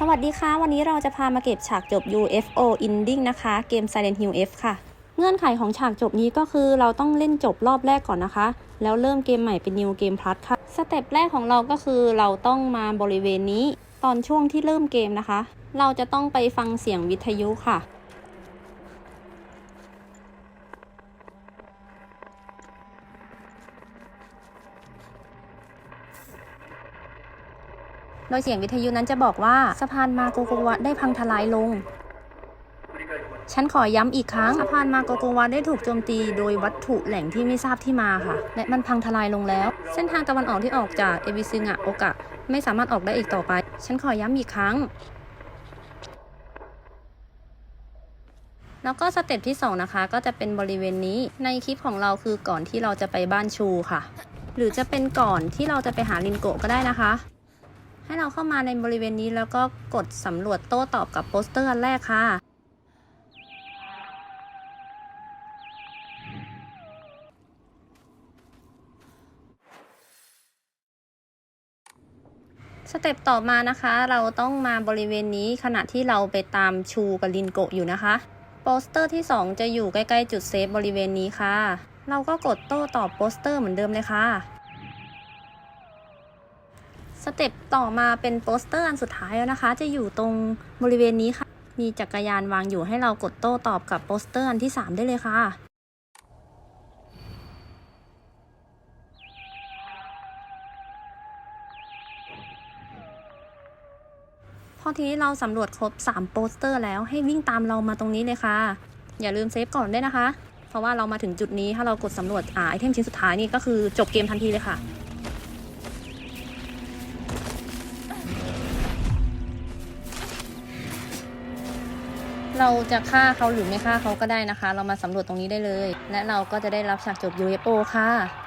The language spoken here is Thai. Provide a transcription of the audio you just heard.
สวัสดีค่ะ วันนี้เราจะพามาเก็บฉากจบ UFO Ending นะคะ เกม Silent Hill F ค่ะ เงื่อนไขของฉากจบนี้ก็คือเราต้องเล่นจบรอบแรกก่อนนะคะ แล้วเริ่มเกมใหม่เป็น New Game Plus ค่ะ สเต็ปแรกของเราก็คือเราต้องมาบริเวณนี้ ตอนช่วงที่เริ่มเกมนะคะ เราจะต้องไปฟังเสียงวิทยุค่ะ โดยเสียงวิทยุนั้นจะบอกว่าสะพานมาโกโกวะได้พังทลายลง ฉันขอย้ำอีกครั้งสะพานมาโกโกวะได้ถูกโจมตีโดยวัตถุแหล่งที่ไม่ทราบที่มาค่ะ และมันพังทลายลงแล้ว เส้นทางตะวันออกที่ออกจากเอวิซึงะโอกะไม่สามารถออกได้อีกต่อไป ฉันขอย้ำอีกครั้งแล้วก็สเต็ปที่ 2 นะคะ ก็จะเป็นบริเวณนี้ในคลิปของเราคือก่อนที่เราจะไปบ้านชูค่ะ หรือจะเป็นก่อนที่เราจะไปหาลินโกะก็ได้นะคะ ให้เราเข้ามาในบริเวณนี้แล้วก็กดสำรวจโต้ตอบกับโปสเตอร์อันแรกค่ะสเต็ปต่อมานะคะ เราต้องมาบริเวณนี้ขณะที่เราไปตามชูกับลินโกะอยู่นะคะ โปสเตอร์ที่ 2 จะอยู่ใกล้ ๆ จุดเซฟบริเวณนี้ค่ะ เราก็กดโต้ตอบโปสเตอร์เหมือนเดิมเลยค่ะ สเต็ปต่อมาเป็นโปสเตอร์อันสุดท้ายแล้วนะคะ จะอยู่ตรงบริเวณนี้ค่ะ มีจักรยานวางอยู่ให้เรากดโต้ตอบกับโปสเตอร์อันที่ 3 ได้เลยค่ะพอทีนี้เราสำรวจครบ 3 โปสเตอร์แล้วให้วิ่งตามเรามาตรงนี้เลยค่ะ อย่าลืมเซฟก่อนด้วยนะคะ เพราะว่าเรามาถึงจุดนี้ถ้าเรากดสำรวจอไอเทมชิ้นสุดท้ายนี่ก็คือจบเกมทันทีเลยค่ะ เราจะฆ่าเขาหรือไม่ฆ่าเขาก็ได้นะคะ เรามาสำรวจตรงนี้ได้เลย และเราก็จะได้รับฉากจบ UFO ค่ะ